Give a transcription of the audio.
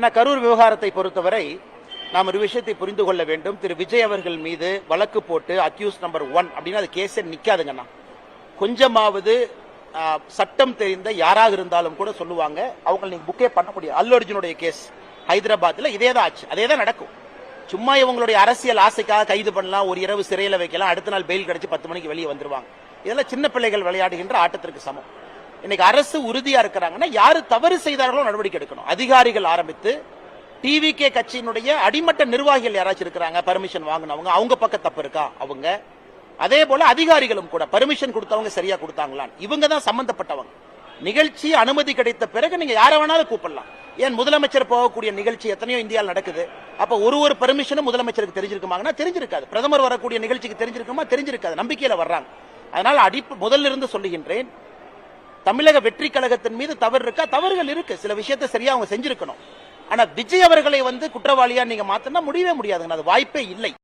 ஆனால் கரூர் விவகாரத்தை பொறுத்தவரை நாம் ஒரு விஷயத்தை புரிந்து கொள்ள வேண்டும். திரு. விஜய் அவர்கள் மீது வழக்கு போட்டு அக்யூஸ் நம்பர் ஒன் அப்படின்னு அது கேஸே நிற்காதுங்கண்ணா கொஞ்சமாவது சட்டம் தெரிந்த யாராக இருந்தாலும் கூட சொல்லுவாங்க. அவங்க நீங்கள் புக்கே பண்ண அல்லு அர்ஜுனுடைய கேஸ் ஹைதராபாத்தில் இதே தான் ஆச்சு. அதே தான் நடக்கும். சும்மா இவங்களுடைய அரசியல் ஆசைக்காக கைது பண்ணலாம் ஒரு இரவு சிறையில் வைக்கலாம் அடுத்த நாள் பெயில் கிடச்சி பத்து மணிக்கு வெளியே வந்துருவாங்க. இதெல்லாம் சின்ன பிள்ளைகள் விளையாடுகின்ற ஆட்டத்திற்கு சமம். இன்னைக்கு அரசு உறுதியா இருக்கிறாங்கன்னா யாரு தவறு செய்தார்களோ நடவடிக்கை எடுக்கணும். அதிகாரிகள் ஆரம்பித்து டிவிகே கட்சியினுடைய அடிமட்ட நிர்வாகிகள் யாராச்சும் இருக்கிறாங்க பர்மிஷன் வாங்கினவங்க அவங்க பக்கம் தப்பு இருக்கா? அவங்க. அதே போல அதிகாரிகளும் கூட பர்மிஷன் கொடுத்தவங்க சரியா கொடுத்தாங்களான்னு. இவங்க தான் சம்பந்தப்பட்டவங்க. நிகழ்ச்சி அனுமதி கிடைத்த பிறகு நீங்க யாரை வேணாலும் கூப்பிடலாம். ஏன் முதலமைச்சர் போகக்கூடிய நிகழ்ச்சி எத்தனையோ இந்தியாவில் நடக்குது. அப்ப ஒரு ஒரு பர்மிஷனும் முதலமைச்சருக்கு தெரிஞ்சிருக்குமாங்கன்னா தெரிஞ்சிருக்காது. பிரதமர் வரக்கூடிய நிகழ்ச்சிக்கு தெரிஞ்சிருக்குமா? தெரிஞ்சிருக்காது. நம்பிக்கையில வர்றாங்க. அதனால அடிப்பு முதல்ல இருந்து சொல்லுகின்றேன் தமிழக வெற்றி கழகத்தின் மீது தவறு இருக்கா? தவறுகள் இருக்கு. சில விஷயத்த சரியா அவங்க செஞ்சிருக்கணும். ஆனா விஜய் அவர்களை வந்து குற்றவாளியா நீங்க மாத்தினா முடியவே முடியாதுங்க. அது வாய்ப்பே இல்லை.